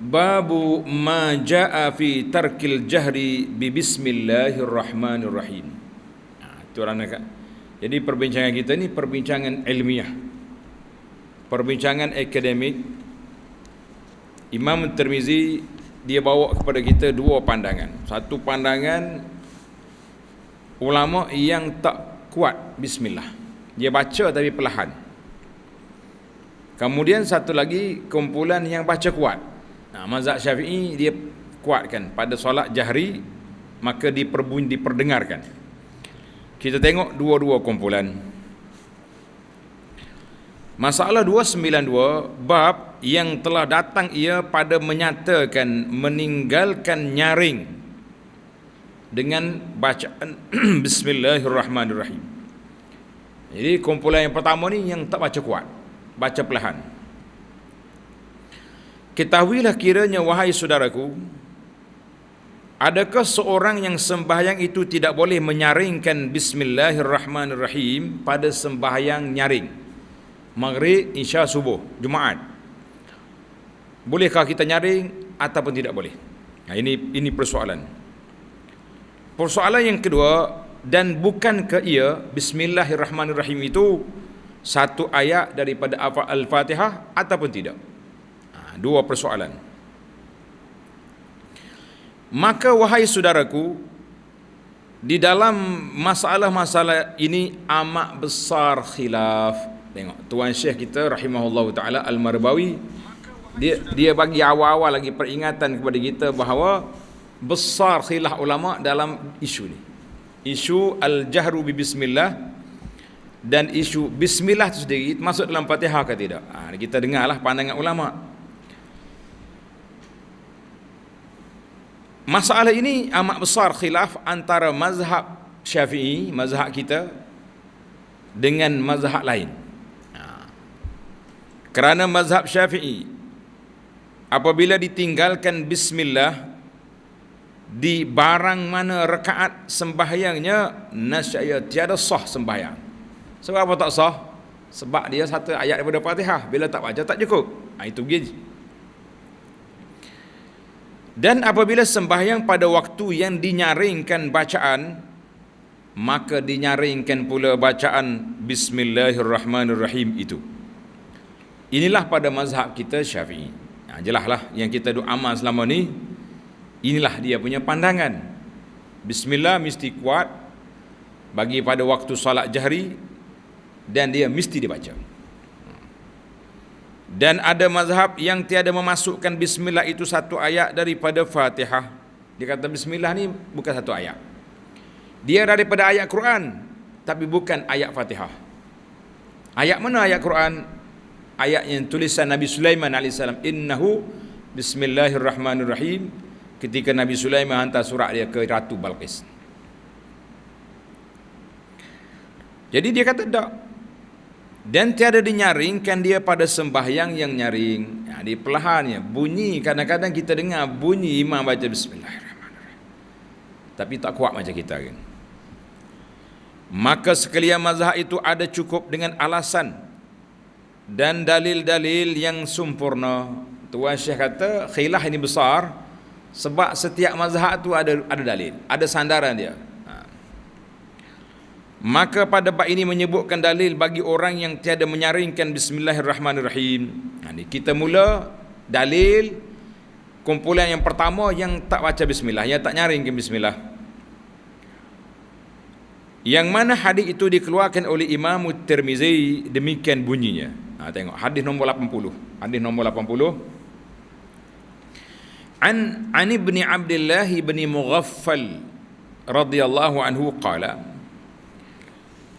Babu ma jaa fi tarkil jahri bi bismillahirrahmanirrahim. Ha, itu orang nak. Jadi perbincangan kita ni perbincangan ilmiah. Perbincangan akademik. Imam Tirmizi dia bawa kepada kita dua pandangan. Satu pandangan ulama yang tak kuat bismillah. Dia baca tapi perlahan. Kemudian satu lagi kumpulan yang baca kuat. Nah, mazhab Syafi'i dia kuatkan pada solat jahri maka diperbunyi diperdengarkan. Kita tengok dua-dua kumpulan. Masalah 292 bab yang telah datang ia pada menyatakan meninggalkan nyaring dengan bacaan bismillahirrahmanirrahim. Jadi kumpulan yang pertama ni yang tak baca kuat, baca perlahan. Ketahuilah kiranya wahai saudaraku Adakah seorang yang sembahyang itu tidak boleh menyaringkan Bismillahirrahmanirrahim pada sembahyang nyaring? Maghrib, Isya, Subuh, Jumaat. Bolehkah kita nyaring ataupun tidak boleh? Nah, Ini ini persoalan. Persoalan yang kedua Dan bukan ke ia Bismillahirrahmanirrahim itu Satu ayat daripada Al-Fatihah ataupun tidak dua persoalan. Maka wahai saudaraku, di dalam masalah-masalah ini amat besar khilaf. Tengok tuan Syekh kita rahimahullah taala Al-Marbawi dia dia bagi awal-awal lagi peringatan kepada kita bahawa besar khilaf ulama dalam isu ni. Isu al-jahru bi bismillah dan isu bismillah itu sendiri masuk dalam Fatihah ke tidak? Ha, kita dengarlah pandangan ulama. Masalah ini amat besar khilaf antara mazhab syafi'i, mazhab kita dengan mazhab lain. Ha. Kerana mazhab syafi'i apabila ditinggalkan bismillah di barang mana rekaat sembahyangnya nasyaya tiada sah sembahyang. Sebab apa tak sah? Sebab dia satu ayat daripada Fatihah. Bila tak baca tak cukup. Ha, itu gizi. Dan apabila sembahyang pada waktu yang dinyaringkan bacaan maka dinyaringkan pula bacaan bismillahirrahmanirrahim itu. Inilah pada mazhab kita Syafi'i. Ha, jelaslah yang kita doa amal selama ni inilah dia punya pandangan. Bismillah mesti kuat bagi pada waktu salat jahri dan dia mesti dibaca. Dan ada mazhab yang tiada memasukkan bismillah itu satu ayat daripada Fatihah. Dia kata bismillah ni bukan satu ayat. Dia daripada ayat Quran tapi bukan ayat Fatihah. Ayat mana ayat Quran? Ayat yang tulisan Nabi Sulaiman AS. Innahu bismillahirrahmanirrahim. Ketika Nabi Sulaiman hantar surat dia ke Ratu Balqis. Jadi dia kata tak dan tiada dinyaringkan dia pada sembahyang yang nyaring. Ya, di perlahannya bunyi kadang-kadang kita dengar bunyi imam baca bismillahirrahmanirrahim. Tapi tak kuat macam kita kan. Maka sekalian mazhab itu ada cukup dengan alasan dan dalil-dalil yang sempurna. Tuan Syekh kata khilaf ini besar sebab setiap mazhab itu ada ada dalil, ada sandaran dia. Maka pada bab ini menyebutkan dalil bagi orang yang tiada menyaringkan bismillahirrahmanirrahim. Ha, ini kita mula dalil kumpulan yang pertama yang tak baca bismillah, yang tak nyaringkan bismillah. Yang mana hadis itu dikeluarkan oleh Imam Tirmizi demikian bunyinya. Ha, tengok hadis nombor 80. Hadis nombor 80. An An ibn Abdullah ibn Mughaffal radhiyallahu anhu qala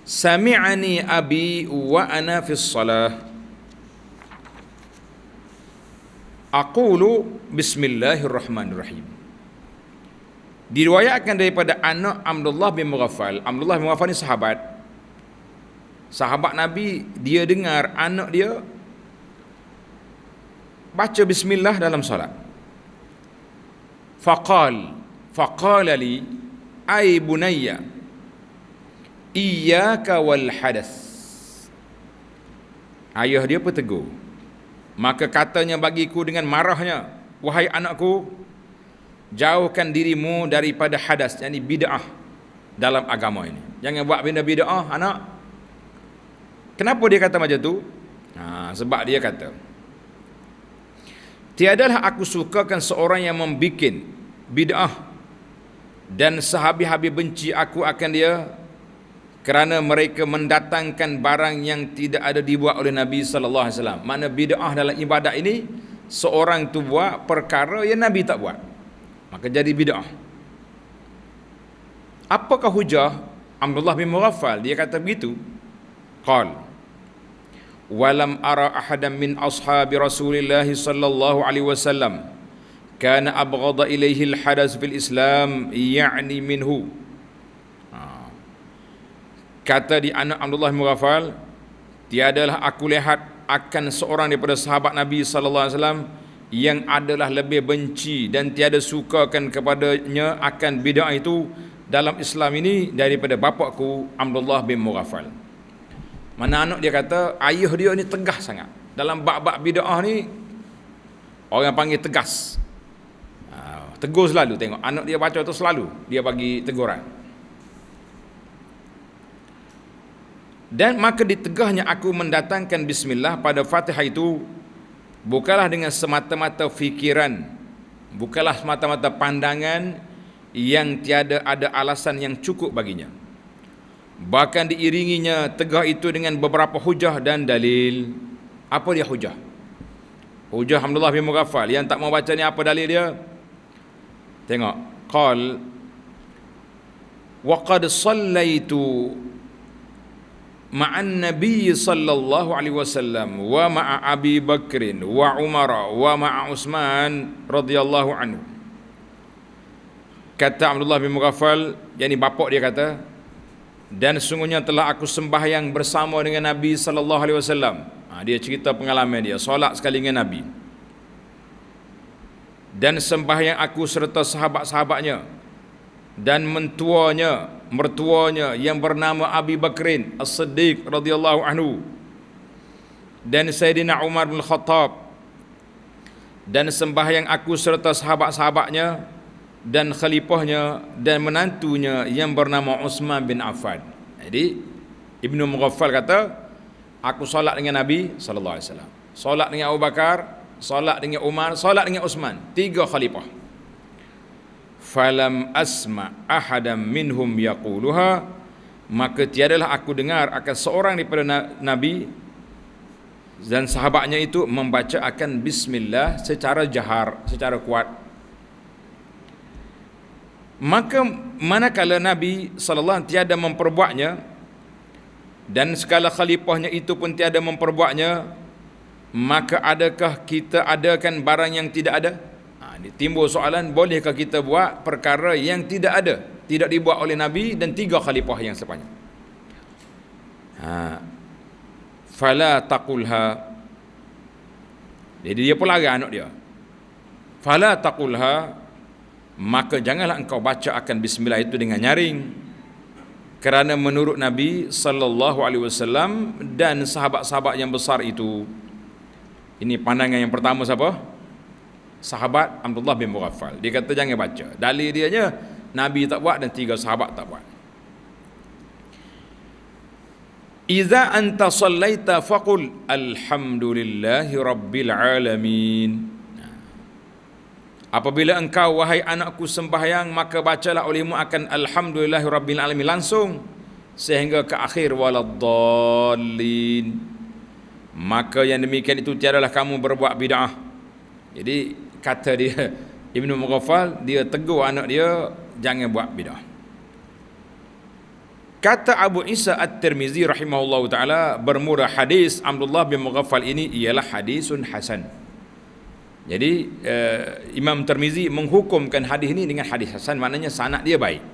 Sami'ani abi wa ana fi salah Aqulu bismillahirrahmanirrahim. Diriwayatkan daripada anak Abdullah bin Mughaffal. Abdullah bin Mughaffal ni sahabat. Sahabat Nabi Dia dengar anak dia Baca bismillah dalam salat Faqal Faqala li Ay bunayya Iyaka wal hadas Ayah dia bertegur. Maka katanya bagiku dengan marahnya wahai anakku jauhkan dirimu daripada hadas yakni bid'ah dalam agama ini. Jangan buat benda bid'ah anak. Kenapa dia kata macam tu? Ha, sebab dia kata tiadalah aku sukakan seorang yang membikin bid'ah dan sehabis-habis benci aku akan dia kerana mereka mendatangkan barang yang tidak ada dibuat oleh Nabi sallallahu alaihi wasallam. Mana bid'ah dalam ibadat ini seorang tu buat perkara yang Nabi tak buat. Maka jadi bid'ah. Apakah hujah Abdullah bin Mughaffal dia kata begitu? Qal Walam ara ahadan min ashabi Rasulillah sallallahu alaihi wasallam kana abghada ilaihi al-hadath fil Islam ya'ni minhu kata di anak Abdullah Mughafal tiadalah aku lihat akan seorang daripada sahabat Nabi sallallahu alaihi wasallam yang adalah lebih benci dan tiada sukakan kepadanya akan bid'ah itu dalam Islam ini daripada bapakku Abdullah bin Mughafal. Mana anak dia kata ayah dia ni tegas sangat. Dalam bab-bab bid'ah ni orang panggil tegas. Ha, tegur selalu tengok anak dia baca tu selalu dia bagi teguran. Dan maka ditegahnya aku mendatangkan bismillah pada Fatihah itu bukanlah dengan semata-mata fikiran, bukanlah semata-mata pandangan yang tiada ada alasan yang cukup baginya. Bahkan diiringinya tegah itu dengan beberapa hujah dan dalil. Apa dia hujah? Hujah Alhamdulillah bin Mughaffal yang tak mau baca ni apa dalil dia? Tengok. Qal wa qad sallaitu ma'an Nabi sallallahu alaihi wasallam wa ma'a Abi Bakrin wa Umar wa ma'a Utsman radhiyallahu anhu. Kata Abdullah bin Mughaffal, yakni bapak dia kata, dan sungguhnya telah aku sembahyang bersama dengan Nabi sallallahu alaihi wasallam. Ha, dia cerita pengalaman dia, solat sekali dengan Nabi. Dan sembahyang aku serta sahabat-sahabatnya dan mentuanya mertuanya yang bernama Abi Bakrin As-Siddiq radhiyallahu anhu dan Sayyidina Umar bin Khattab dan sembahyang aku serta sahabat-sahabatnya dan khalifahnya dan menantunya yang bernama Utsman bin Affan. Jadi Ibnu Mughaffal kata aku solat dengan Nabi sallallahu alaihi wasallam. Solat dengan Abu Bakar, solat dengan Umar, solat dengan Utsman, tiga khalifah falam asma ahadam minhum yaquluha maka tiadalah aku dengar akan seorang daripada nabi dan sahabatnya itu membaca akan bismillah secara jahar secara kuat. Maka manakala nabi sallallahu tiada memperbuatnya dan segala khalifahnya itu pun tiada memperbuatnya maka adakah kita adakan barang yang tidak ada timbul soalan bolehkah kita buat perkara yang tidak ada tidak dibuat oleh nabi dan tiga khalifah yang sepanjang? Ha. Fala taqulha. Jadi dia larang anak dia. Fala taqulha. Maka janganlah engkau baca akan bismillah itu dengan nyaring. Kerana menurut nabi sallallahu alaihi wasallam dan sahabat-sahabat yang besar itu ini pandangan yang pertama siapa sahabat Abdullah bin Mughaffal. Dia kata jangan baca. Dalil dia nya Nabi tak buat dan tiga sahabat tak buat. Iza anta sallaita faqul alhamdulillahi rabbil alamin. Apabila engkau wahai anakku sembahyang maka bacalah olehmu akan alhamdulillahi rabbil alamin langsung sehingga ke akhir waladdallin. Maka yang demikian itu tiadalah kamu berbuat bid'ah. Jadi kata dia Ibnu Mughaffal dia tegur anak dia jangan buat bidah. Kata Abu Isa At-Tirmizi rahimahullahu taala bermula hadis Abdullah bin Mughaffal ini ialah hadisun hasan. Jadi uh, Imam Tirmizi menghukumkan hadis ini dengan hadis hasan maknanya sanad dia baik.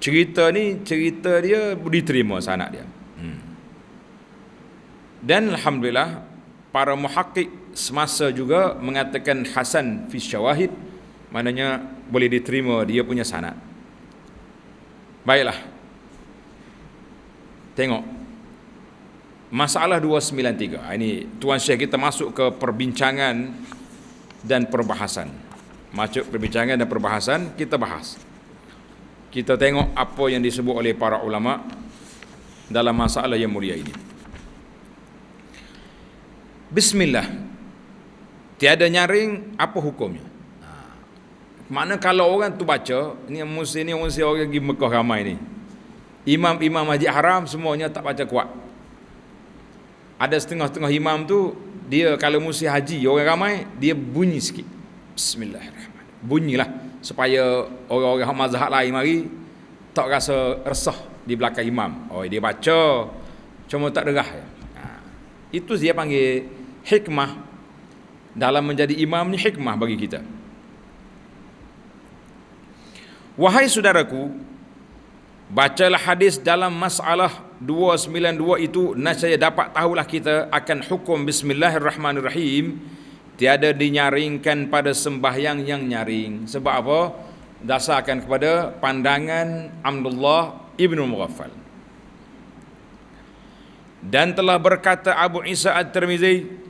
Cerita ni cerita dia diterima sanad dia. Hmm. Dan alhamdulillah para muhakkik semasa juga mengatakan hasan fi syawahid maknanya boleh diterima dia punya sanad baiklah tengok masalah 293 ini tuan syekh kita masuk ke perbincangan dan perbahasan. Masuk perbincangan dan perbahasan kita bahas. Kita tengok apa yang disebut oleh para ulama dalam masalah yang mulia ini. Bismillah. Tiada nyaring apa hukumnya? Ha. Mana kalau orang tu baca, ni mesti ni mesti orang pergi Mekah ramai ni. Imam-imam Masjid Haram semuanya tak baca kuat. Ada setengah-setengah imam tu dia kalau musim haji orang ramai dia bunyi sikit. Bismillahirrahmanirrahim. Bunyilah supaya orang-orang mazhab lain mari tak rasa resah di belakang imam. Oh dia baca cuma tak derah. Ha. Itu dia panggil hikmah dalam menjadi imam ni hikmah bagi kita. Wahai saudaraku, bacalah hadis dalam masalah 292 itu nascaya dapat tahulah kita akan hukum bismillahirrahmanirrahim tiada dinyaringkan pada sembahyang yang nyaring. Sebab apa? Dasarkan kepada pandangan Abdullah Ibnu Mughaffal. Dan telah berkata Abu Isa At-Tirmizi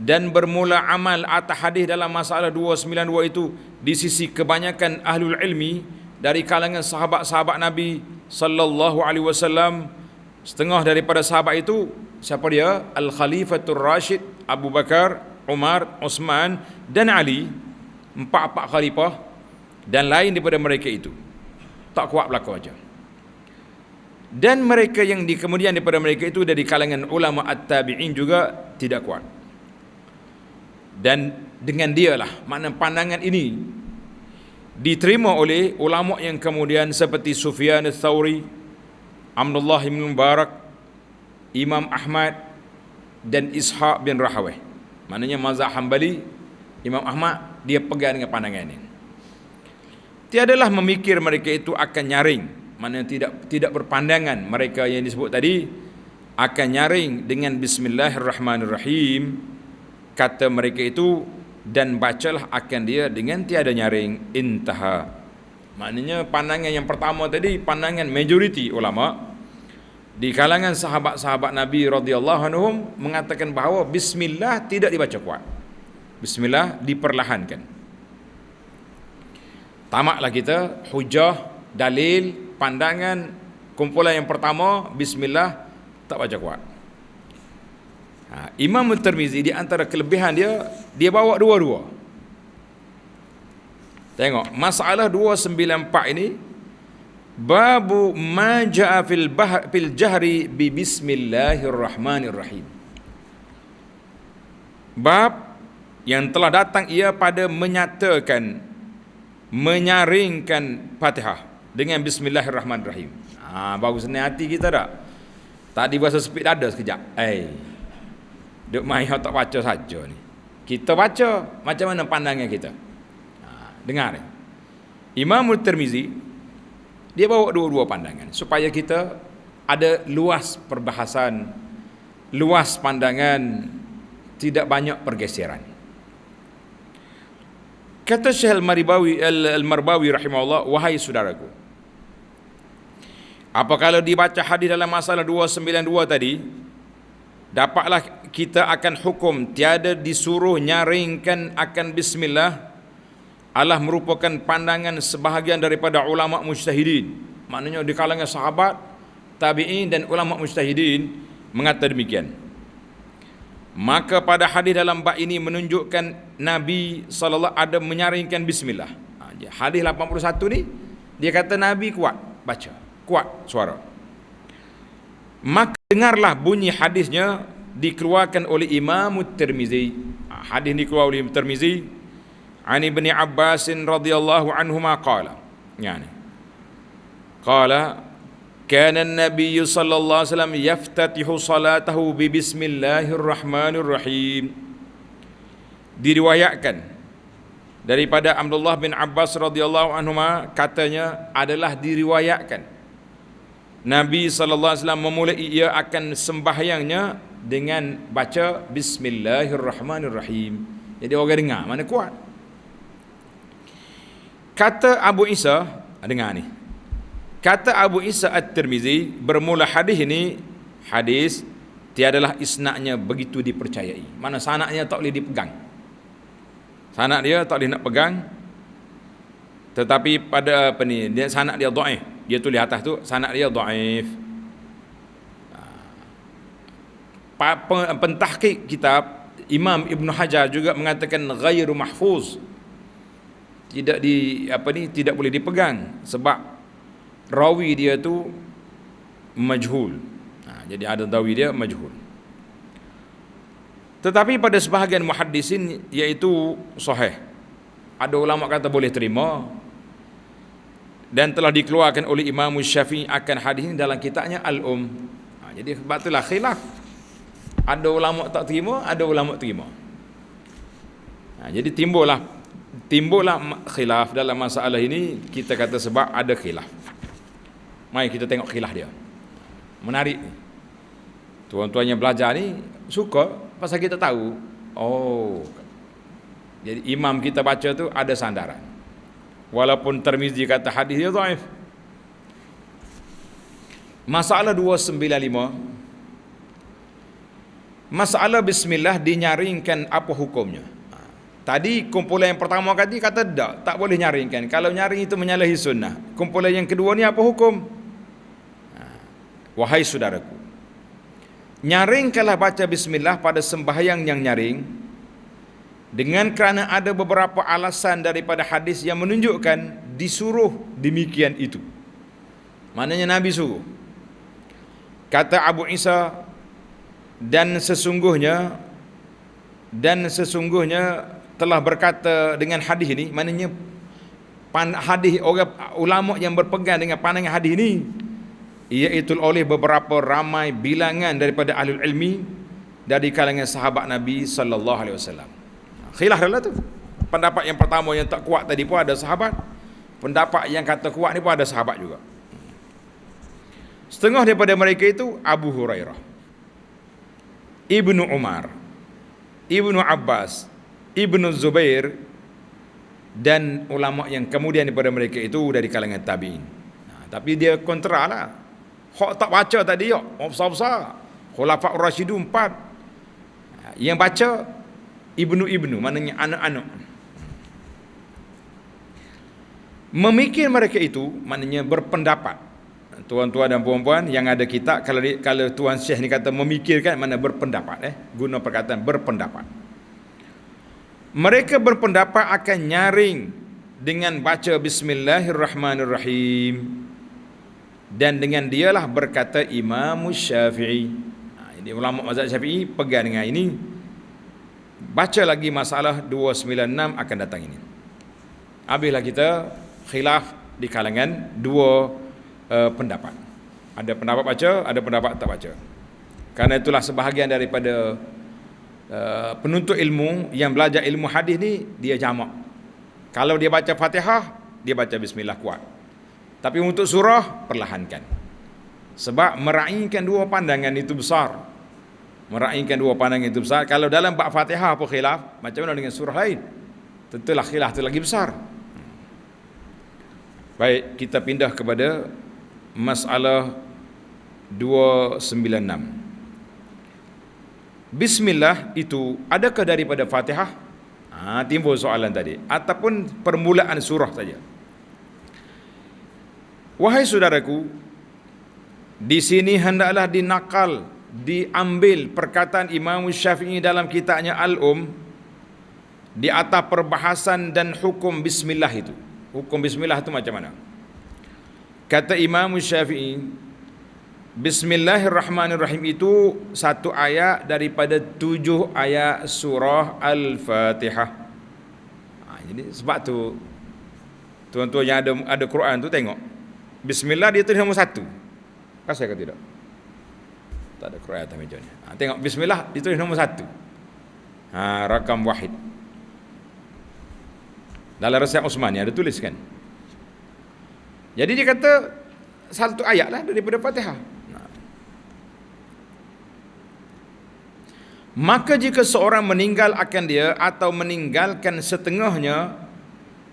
dan bermula amal atas hadis dalam masalah 292 itu di sisi kebanyakan ahlul ilmi dari kalangan sahabat-sahabat Nabi sallallahu alaihi wasallam. Setengah daripada sahabat itu siapa dia? Al Khalifatul Rashid Abu Bakar Umar Osman dan Ali. Empat-empat khalifah dan lain daripada mereka itu. Tak kuat berlaku aja. Dan mereka yang di kemudian daripada mereka itu dari kalangan ulama at-tabi'in juga tidak kuat dan dengan dialah makna pandangan ini diterima oleh ulama yang kemudian seperti Sufyan al-Thawri Abdullah bin Mubarak Imam Ahmad dan Ishaq bin Rahawih maknanya mazhab Hambali Imam Ahmad dia pegang dengan pandangan ini. Tiadalah memikir mereka itu akan nyaring. Mana tidak tidak berpandangan mereka yang disebut tadi akan nyaring dengan bismillahirrahmanirrahim kata mereka itu dan bacalah akan dia dengan tiada nyaring intaha. Maknanya pandangan yang pertama tadi pandangan majoriti ulama di kalangan sahabat-sahabat Nabi radhiyallahu anhum mengatakan bahawa bismillah tidak dibaca kuat. Bismillah diperlahankan. Tamaklah kita hujah dalil pandangan kumpulan yang pertama bismillah tak baca kuat Ha, Imam Tirmizi di antara kelebihan dia dia bawa dua-dua. Tengok, masalah 294 ini babu ma jaa fil bahr fil jahri bi bismillahirrahmanirrahim. Bab yang telah datang ia pada menyatakan menyaringkan Fatihah dengan bismillahirrahmanirrahim. Ah ha, bagus ni hati kita tak? Tadi bahasa speed ada sekejap. Eh, Duk mai tak baca saja ni. Kita baca macam mana pandangan kita. Ha, dengar. Imam Tirmizi dia bawa dua-dua pandangan supaya kita ada luas perbahasan, luas pandangan, tidak banyak pergeseran. Kata Syekh Al-Maribawi Al-Marbawi rahimahullah, wahai saudaraku. Apa kalau dibaca hadis dalam masalah 292 tadi, dapatlah kita akan hukum. Tiada disuruh nyaringkan akan bismillah. Allah merupakan pandangan sebahagian daripada ulama mujtahidin. Maknanya di kalangan sahabat tabi'in dan ulama mujtahidin mengatakan demikian. Maka pada hadis dalam bab ini menunjukkan Nabi sallallahu ada menyaringkan bismillah. Ha, hadis 81 ni dia kata Nabi kuat baca kuat suara. Maka dengarlah bunyi hadisnya dikeluarkan oleh Imam Tirmizi hadis dikeluarkan oleh Imam Tirmizi ani bin Abbas radhiyallahu anhu ma qala. Yani. Qala kana an-nabiy sallallahu alaihi wasallam yaftatihu salatahu bi bismillahirrahmanirrahim. Diriwayatkan daripada Abdullah bin Abbas radhiyallahu anhu katanya adalah diriwayatkan. Nabi sallallahu alaihi wasallam memulai ia akan sembahyangnya dengan baca bismillahirrahmanirrahim. Jadi orang dengar mana kuat. Kata Abu Isa, ah, dengar ni. Kata Abu Isa At-Tirmizi bermula hadis ini hadis tiadalah isnadnya begitu dipercayai. Mana sanadnya tak boleh dipegang. Sanak dia tak boleh nak pegang. Tetapi pada apa ni, dia sanak dia dhaif. Dia tulis atas tu sanak dia dhaif. Pentahqiq kitab Imam Ibn Hajar juga mengatakan ghairu mahfuz. Tidak di apa ni tidak boleh dipegang sebab rawi dia tu majhul. Ha, jadi ada rawi dia majhul. Tetapi pada sebahagian muhaddisin iaitu sahih. Ada ulama kata boleh terima dan telah dikeluarkan oleh Imam Syafi'i akan hadis ini dalam kitabnya Al-Um. Ha, jadi sebab itulah khilaf. Ada ulama tak terima, ada ulama terima. Ha, jadi timbullah timbullah khilaf dalam masalah ini kita kata sebab ada khilaf. Mari kita tengok khilaf dia. Menarik Tuan-tuan yang belajar ni suka pasal kita tahu oh jadi imam kita baca tu ada sandaran walaupun Tirmizi kata hadis dia dhaif masalah 295 masalah bismillah dinyaringkan apa hukumnya ha. Tadi kumpulan yang pertama tadi kata tak, tak boleh nyaringkan. Kalau nyaring itu menyalahi sunnah. Kumpulan yang kedua ni apa hukum? Ha. Wahai saudaraku, Nyaringkanlah baca bismillah pada sembahyang yang nyaring dengan kerana ada beberapa alasan daripada hadis yang menunjukkan disuruh demikian itu. Maknanya Nabi suruh. Kata Abu Isa dan sesungguhnya dan sesungguhnya telah berkata dengan hadis ini maknanya hadis orang ulama yang berpegang dengan pandangan hadis ini iaitu oleh beberapa ramai bilangan daripada ahli ilmi dari kalangan sahabat Nabi sallallahu alaihi wasallam. Khilaf adalah tu. Pendapat yang pertama yang tak kuat tadi pun ada sahabat. Pendapat yang kata kuat ni pun ada sahabat juga. Setengah daripada mereka itu Abu Hurairah. Ibnu Umar. Ibnu Abbas. Ibnu Zubair dan ulama yang kemudian daripada mereka itu dari kalangan tabi'in. Nah, tapi dia kontra lah. Hak tak baca tadi ya, orang besar-besar. Khulafa Rasyidun empat. Yang baca ibnu-ibnu, maknanya anak-anak. Memikir mereka itu maknanya berpendapat. Tuan-tuan dan puan-puan yang ada kita kalau kalau tuan Syekh ni kata memikirkan mana berpendapat eh guna perkataan berpendapat. Mereka berpendapat akan nyaring dengan baca bismillahirrahmanirrahim dan dengan dialah berkata Imam Syafi'i. Ha, ini ulama mazhab Syafi'i pegang dengan ini. Baca lagi masalah 296 akan datang ini. Habislah kita khilaf di kalangan dua uh, pendapat. Ada pendapat baca, ada pendapat tak baca. Karena itulah sebahagian daripada uh, penuntut ilmu yang belajar ilmu hadis ni dia jamak. Kalau dia baca Fatihah, dia baca bismillah kuat. Tapi untuk surah perlahankan. Sebab meraihkan dua pandangan itu besar. Meraihkan dua pandangan itu besar. Kalau dalam bab Fatihah apa khilaf, macam mana dengan surah lain? Tentulah khilaf itu lagi besar. Baik, kita pindah kepada masalah 296. Bismillah itu adakah daripada Fatihah? Ha, timbul soalan tadi. Ataupun permulaan surah saja. Wahai saudaraku, di sini hendaklah dinakal, diambil perkataan Imam Syafi'i dalam kitabnya Al-Um di atas perbahasan dan hukum bismillah itu. Hukum bismillah itu macam mana? Kata Imam Syafi'i, Bismillahirrahmanirrahim itu satu ayat daripada tujuh ayat surah Al-Fatihah. Ha, jadi sebab tu tuan-tuan yang ada ada Quran tu tengok Bismillah dia tulis nombor satu. Kasih ke tidak? Tak ada Quran atas meja ni. Ha, tengok Bismillah dia tulis nombor satu. Ha, rakam wahid. Dalam resep Osman ni ada tulis kan? Jadi dia kata satu ayat lah daripada Fatihah. Maka jika seorang meninggal akan dia atau meninggalkan setengahnya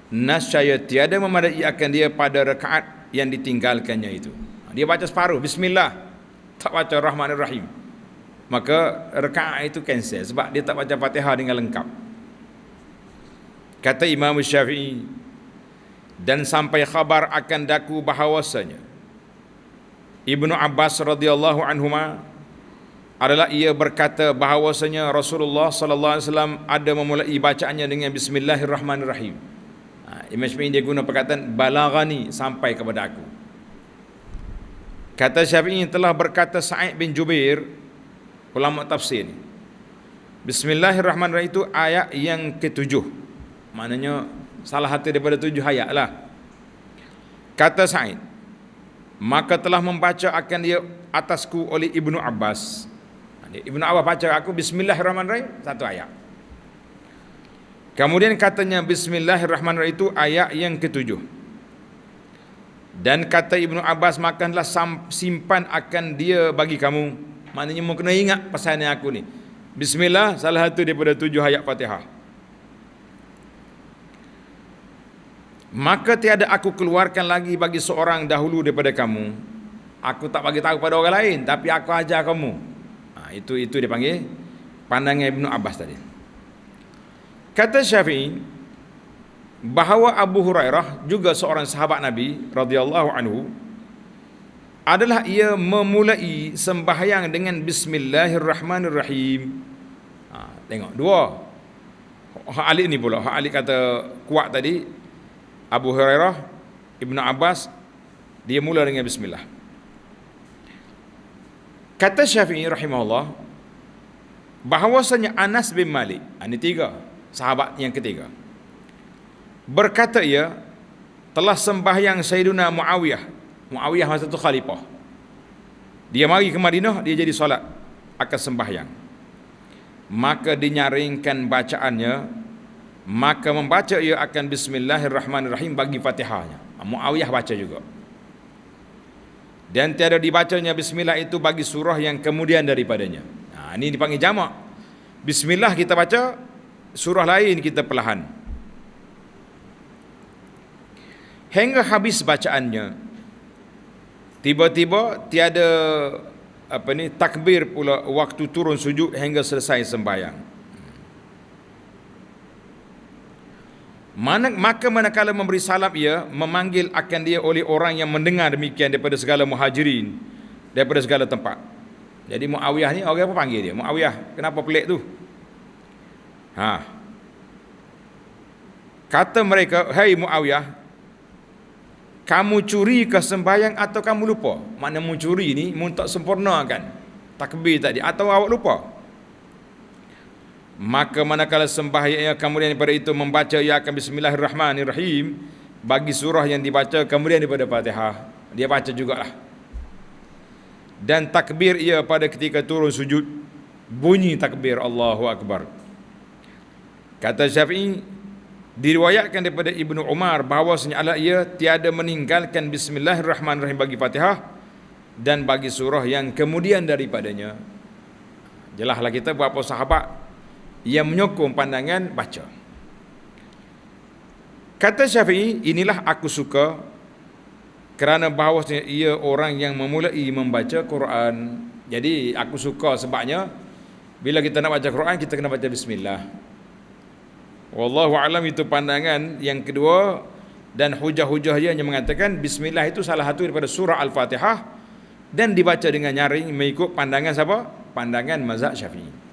nascaya tiada memadai akan dia pada rakaat yang ditinggalkannya itu. Dia baca separuh bismillah, tak baca rahman rahim. Maka rakaat itu cancel sebab dia tak baca Fatihah dengan lengkap. kata Imam Syafi'i dan sampai khabar akan daku bahawasanya Ibnu Abbas radhiyallahu anhuma adalah ia berkata bahawasanya Rasulullah sallallahu alaihi wasallam ada memulai bacaannya dengan bismillahirrahmanirrahim. Ha, Imam Syafi'i dia guna perkataan balaghani sampai kepada aku. Kata Syafi'i telah berkata Sa'id bin Jubair ulama tafsir ni. Bismillahirrahmanirrahim itu ayat yang ketujuh. Maknanya salah satu daripada tujuh ayat lah. Kata Sa'id, maka telah membaca akan dia atasku oleh Ibnu Abbas. Ibnu Abbas baca aku Bismillahirrahmanirrahim satu ayat. Kemudian katanya Bismillahirrahmanirrahim itu ayat yang ketujuh. Dan kata Ibnu Abbas makanlah simpan akan dia bagi kamu. Maknanya mau kena ingat pesan aku ni. Bismillah salah satu daripada tujuh ayat Fatihah. Maka tiada aku keluarkan lagi bagi seorang dahulu daripada kamu. Aku tak bagi tahu pada orang lain tapi aku ajar kamu. Ha, itu itu dia panggil pandangan Ibnu Abbas tadi. Kata Syafi'i, bahawa Abu Hurairah juga seorang sahabat Nabi radhiyallahu anhu adalah ia memulai sembahyang dengan bismillahirrahmanirrahim. Ha, tengok dua. Hak Ali ni pula, hak Ali kata kuat tadi Abu Hurairah, Ibnu Abbas dia mula dengan bismillah. Kata Syafi'i rahimahullah bahawasanya Anas bin Malik, ini tiga sahabat yang ketiga berkata ia telah sembahyang Sayyiduna Muawiyah Muawiyah masa itu khalifah dia mari ke Madinah dia jadi solat akan sembahyang maka dinyaringkan bacaannya maka membaca ia akan bismillahirrahmanirrahim bagi fatihahnya. Muawiyah baca juga. Dan tiada dibacanya bismillah itu bagi surah yang kemudian daripadanya. Nah, ini dipanggil jamak. Bismillah kita baca surah lain kita perlahan. Hingga habis bacaannya tiba-tiba tiada apa ni takbir pula waktu turun sujud hingga selesai sembahyang mana maka manakala memberi salam ia memanggil akan dia oleh orang yang mendengar demikian daripada segala muhajirin daripada segala tempat. Jadi Muawiyah ni orang apa panggil dia? Muawiyah kenapa pelik tu? Ha. Kata mereka hey Muawiyah kamu curi ke sembahyang atau kamu lupa? Mana mu curi ni mu tak sempurnakan takbir tadi atau awak lupa? Maka manakala sembahyang kemudian daripada itu membaca ya akan bismillahirrahmanirrahim bagi surah yang dibaca kemudian daripada Fatihah dia baca jugalah. Dan takbir ia pada ketika turun sujud bunyi takbir Allahu akbar. Kata Syafi'i Diriwayatkan daripada Ibnu Umar bahawa senyala ia tiada meninggalkan bismillahirrahmanirrahim bagi Fatihah dan bagi surah yang kemudian daripadanya. Jelaslah kita berapa sahabat yang menyokong pandangan baca. Kata Syafi'i, inilah aku suka kerana bahawa ia orang yang memulai membaca Quran. Jadi aku suka sebabnya bila kita nak baca Quran kita kena baca bismillah. Wallahu alam itu pandangan yang kedua dan hujah-hujah dia yang mengatakan bismillah itu salah satu daripada surah Al-Fatihah dan dibaca dengan nyaring mengikut pandangan siapa? Pandangan mazhab Syafi'i.